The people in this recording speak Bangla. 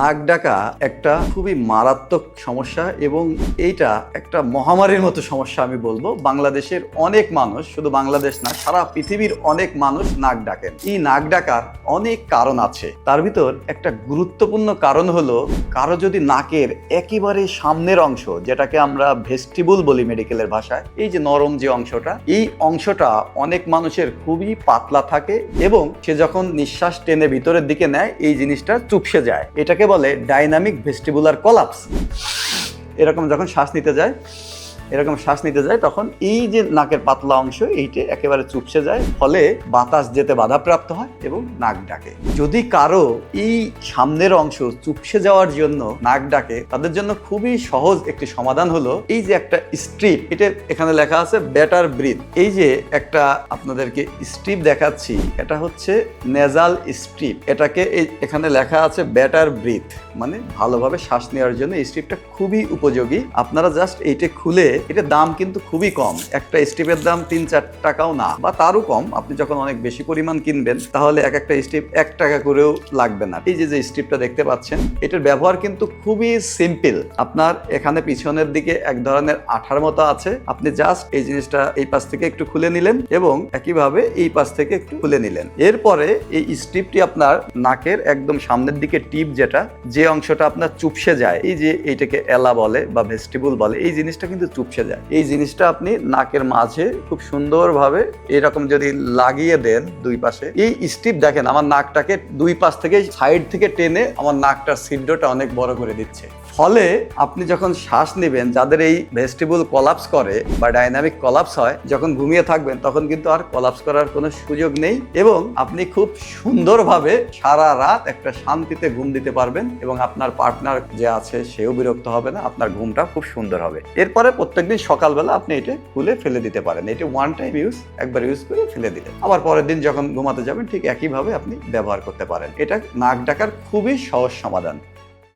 নাক ডাকা একটা খুবই মারাত্মক সমস্যা এবং এইটা একটা মহামারীর মতো সমস্যা আমি বলব। বাংলাদেশের অনেক মানুষ, শুধু বাংলাদেশ না, সারা পৃথিবীর অনেক মানুষ নাক ডাকেন। এই নাক ডাকার অনেক কারণ আছে। তার ভিতর একটা গুরুত্বপূর্ণ কারণ হলো, কারও যদি নাকের একেবারে সামনের অংশ, যেটাকে আমরা ভেস্টিবুল বলি মেডিকেলের ভাষায়, এই যে নরম যে অংশটা, এই অংশটা অনেক মানুষের খুবই পাতলা থাকে এবং সে যখন নিঃশ্বাস টেনে ভিতরের দিকে নেয়, এই জিনিসটা চুপসে যায়। এটাকে বলে ডাইনামিক ভেস্টিবুলার কলাপস এরকম যখন শ্বাস নিতে যায় এরকম শ্বাস নিতে যায়, তখন এই যে নাকের পাতলা অংশ, এইটা একেবারে চুপসে যায়, ফলে বাতাস যেতে বাধাপ্রাপ্ত হয় এবং নাক ডাকে। যদি কারও এই সামনের অংশ চুপসে যাওয়ার জন্য নাক ডাকে, তাদের জন্য খুবই সহজ একটি সমাধান হলো, এই যে একটা স্ট্রিপ, এটা এখানে লেখা আছে বেটার ব্রিথ। এই যে একটা আপনাদেরকে স্ট্রিপ দেখাচ্ছি, এটা হচ্ছে নেজাল স্ট্রিপ। এটাকে এখানে লেখা আছে বেটার ব্রিথ। মানে ভালোভাবে শ্বাস নেওয়ার জন্য এই স্ট্রিপটা খুবই উপযোগী। আপনারা জাস্ট এইটা খুলে এটার দাম কিন্তু খুবই কম। একটা স্ট্রিপের দাম তিন চার টাকাও না, বা তারও কম। আপনি যখন অনেক বেশি পরিমাণ কিনবেন, তাহলে এক একটা স্ট্রিপ এক টাকা করেও লাগবে না। এই যে যে স্ট্রিপটা দেখতে পাচ্ছেন, এটার ব্যবহার কিন্তু খুবই সিম্পল আপনার এখানে পিছনের দিকে এক ধরনের আঠার মতো আছে। আপনি জাস্ট এই জিনিসটা এই পাশ থেকে একটু খুলে নিলেন এবং একইভাবে এই পাশ থেকে একটু খুলে নিলেন। এরপরে এই স্ট্রিপটি আপনার নাকের একদম সামনের দিকে টিপ যেটা, যে অংশটা আপনার চুপসে যায়। এই যে এইটাকে এলা বলে বা ভেস্টিবুল বলে, এই জিনিসটা কিন্তু চুপসে যায়। এই জিনিসটা আপনি নাকের মাঝে খুব সুন্দরভাবে এরকম যদি লাগিয়ে দেন দুই পাশে, এই স্ট্রিপ দেখেন আমার নাকটাকে দুই পাশ থেকে সাইড থেকে টেনে আমার নাকটার ছিদ্রটা অনেক বড় করে দিচ্ছে। ফলে আপনি যখন শ্বাস নেবেন, যাদের এই ভেস্টিবুল কলাপস করে বা ডাইনামিক কলাপস হয়, যখন ঘুমিয়ে থাকবেন, তখন কিন্তু আর কলাপস করার কোনো সুযোগ নেই এবং আপনি খুব সুন্দরভাবে সারা রাত একটা শান্তিতে ঘুম দিতে পারবেন এবং আপনার পার্টনার যে আছে সেও বিরক্ত হবে না, আপনার ঘুমটা খুব সুন্দর হবে। এরপরে প্রত্যেকদিন সকালবেলা আপনি এটা খুলে ফেলে দিতে পারেন। এটি ওয়ান টাইম ইউজ একবার ইউজ করে ফেলে দিলেন আবার পরের দিন যখন ঘুমাতে যাবেন, ঠিক একইভাবে আপনি ব্যবহার করতে পারেন। এটা নাক ডাকার খুবই সহজ সমাধান।